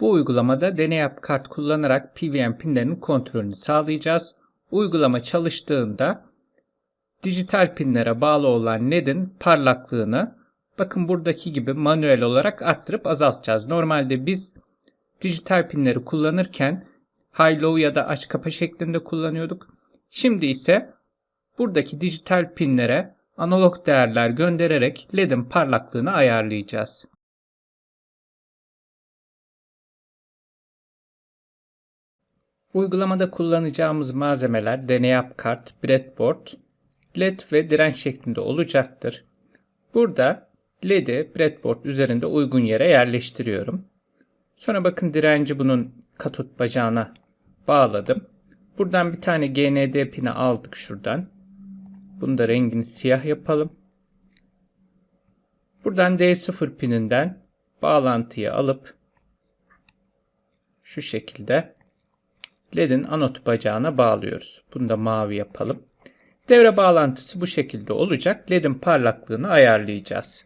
Bu uygulamada deney kart kullanarak PWM pinlerinin kontrolünü sağlayacağız. Uygulama çalıştığında dijital pinlere bağlı olan LED'in parlaklığını bakın buradaki gibi manuel olarak arttırıp azaltacağız. Normalde biz dijital pinleri kullanırken high-low ya da aç kapa şeklinde kullanıyorduk. Şimdi ise buradaki dijital pinlere analog değerler göndererek LED'in parlaklığını ayarlayacağız. Uygulamada kullanacağımız malzemeler deney yap kart, breadboard, led ve direnç şeklinde olacaktır. Burada led'i breadboard üzerinde uygun yere yerleştiriyorum. Sonra bakın direnci bunun katot bacağına bağladım. Buradan bir tane GND pini aldık şuradan. Bunu da rengini siyah yapalım. Buradan D0 pininden bağlantıyı alıp şu şekilde LED'in anot bacağına bağlıyoruz. Bunu da mavi yapalım. Devre bağlantısı bu şekilde olacak. LED'in parlaklığını ayarlayacağız.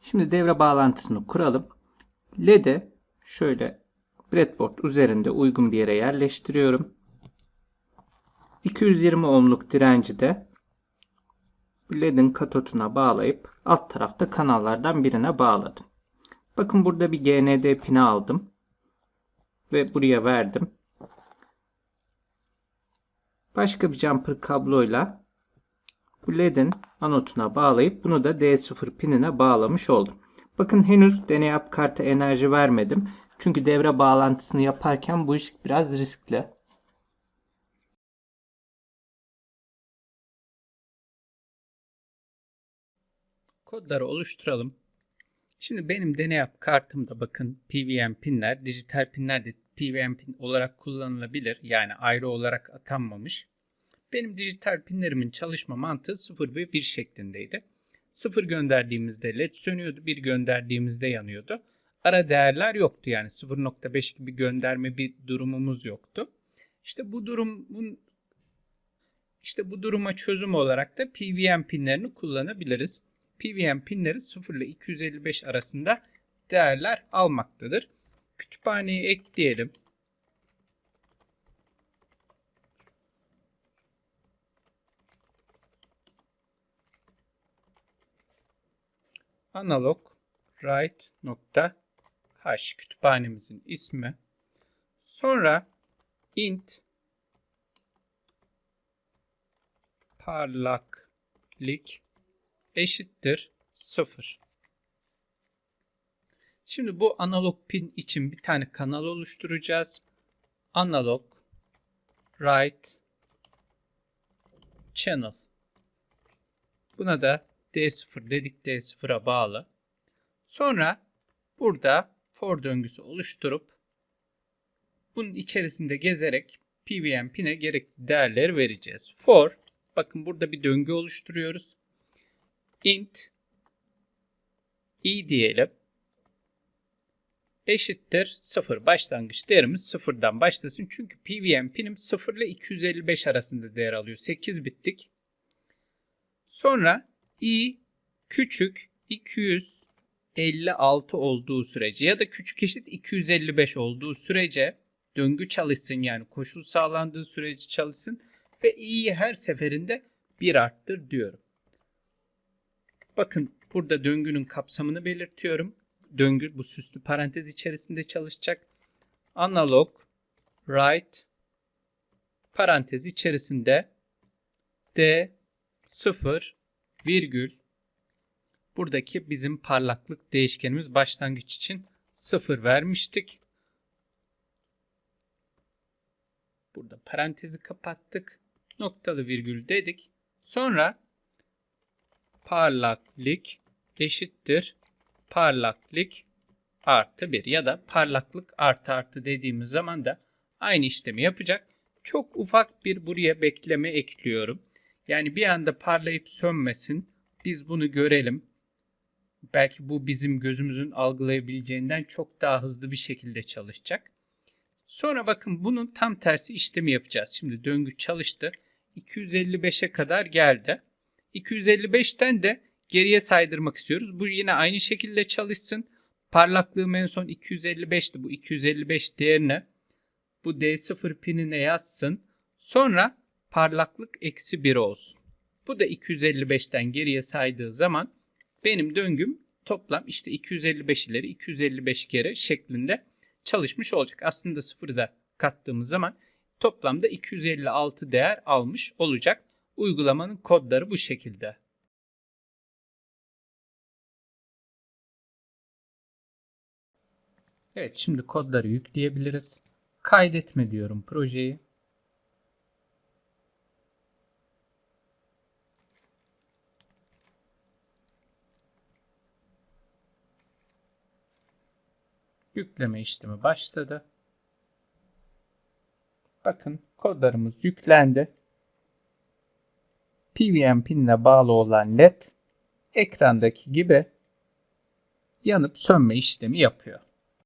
Şimdi devre bağlantısını kuralım. LED'i şöyle breadboard üzerinde uygun bir yere yerleştiriyorum. 220 ohmluk direnci de LED'in katotuna bağlayıp alt tarafta kanallardan birine bağladım. Bakın burada bir GND pini aldım. Ve buraya verdim. Başka bir jumper kabloyla bu LED'in anotuna bağlayıp bunu da D0 pinine bağlamış oldum. Bakın henüz deney yap karta enerji vermedim. Çünkü devre bağlantısını yaparken bu iş biraz riskli. Kodları oluşturalım. Şimdi benim deney yap kartımda bakın PWM pinler, dijital pinler de PWM pin olarak kullanılabilir. Yani ayrı olarak atanmamış. Benim dijital pinlerimin çalışma mantığı 0 ve 1 şeklindeydi. 0 gönderdiğimizde led sönüyordu, 1 gönderdiğimizde yanıyordu. Ara değerler yoktu yani 0.5 gibi gönderme bir durumumuz yoktu. İşte bu durumun işte bu duruma çözüm olarak da PWM pinlerini kullanabiliriz. PWM pinleri 0 ile 255 arasında değerler almaktadır. Kütüphaneyi ekleyelim. analog write nokta h kütüphanemizin ismi. Sonra int parlaklık eşittir 0. Şimdi bu analog pin için bir tane kanal oluşturacağız. Analog write channel. Buna da D0 dedik D0'a bağlı. Sonra burada for döngüsü oluşturup bunun içerisinde gezerek PWM pin'e gerekli değerleri vereceğiz. For bakın burada bir döngü oluşturuyoruz. İnt i diyelim eşittir 0. Başlangıç değerimiz 0'dan başlasın. Çünkü PWM pinim 0 ile 255 arasında değer alıyor. 8 bittik. Sonra i küçük 256 olduğu sürece ya da küçük eşit 255 olduğu sürece döngü çalışsın yani koşul sağlandığı sürece çalışsın ve i'yi her seferinde 1 arttır diyorum. Bakın burada döngünün kapsamını belirtiyorum. Döngü bu süslü parantez içerisinde çalışacak. Analog write parantez içerisinde d 0 virgül buradaki bizim parlaklık değişkenimiz başlangıç için 0 vermiştik. Burada parantezi kapattık. Noktalı virgül dedik. Sonra parlaklık eşittir parlaklık artı 1 ya da parlaklık artı artı dediğimiz zaman da aynı işlemi yapacak. Çok ufak bir buraya bekleme ekliyorum. Yani bir anda parlayıp sönmesin. Biz bunu görelim. Belki bu bizim gözümüzün algılayabileceğinden çok daha hızlı bir şekilde çalışacak. Sonra bakın bunun tam tersi işlemi yapacağız. Şimdi döngü çalıştı. 255'e kadar geldi. 255'ten de geriye saydırmak istiyoruz. Bu yine aynı şekilde çalışsın. Parlaklığım en son 255'ti. Bu 255 değerine bu D0 pinine yazsın. Sonra parlaklık eksi 1 olsun. Bu da 255'ten geriye saydığı zaman benim döngüm toplam işte 255 ileri 255 geri şeklinde çalışmış olacak. Aslında sıfırı da kattığımız zaman toplamda 256 değer almış olacak. Uygulamanın kodları bu şekilde. Evet şimdi kodları yükleyebiliriz. Kaydetme diyorum projeyi. Yükleme işlemi başladı. Bakın kodlarımız yüklendi. PWM pinle bağlı olan led ekrandaki gibi yanıp sönme işlemi yapıyor.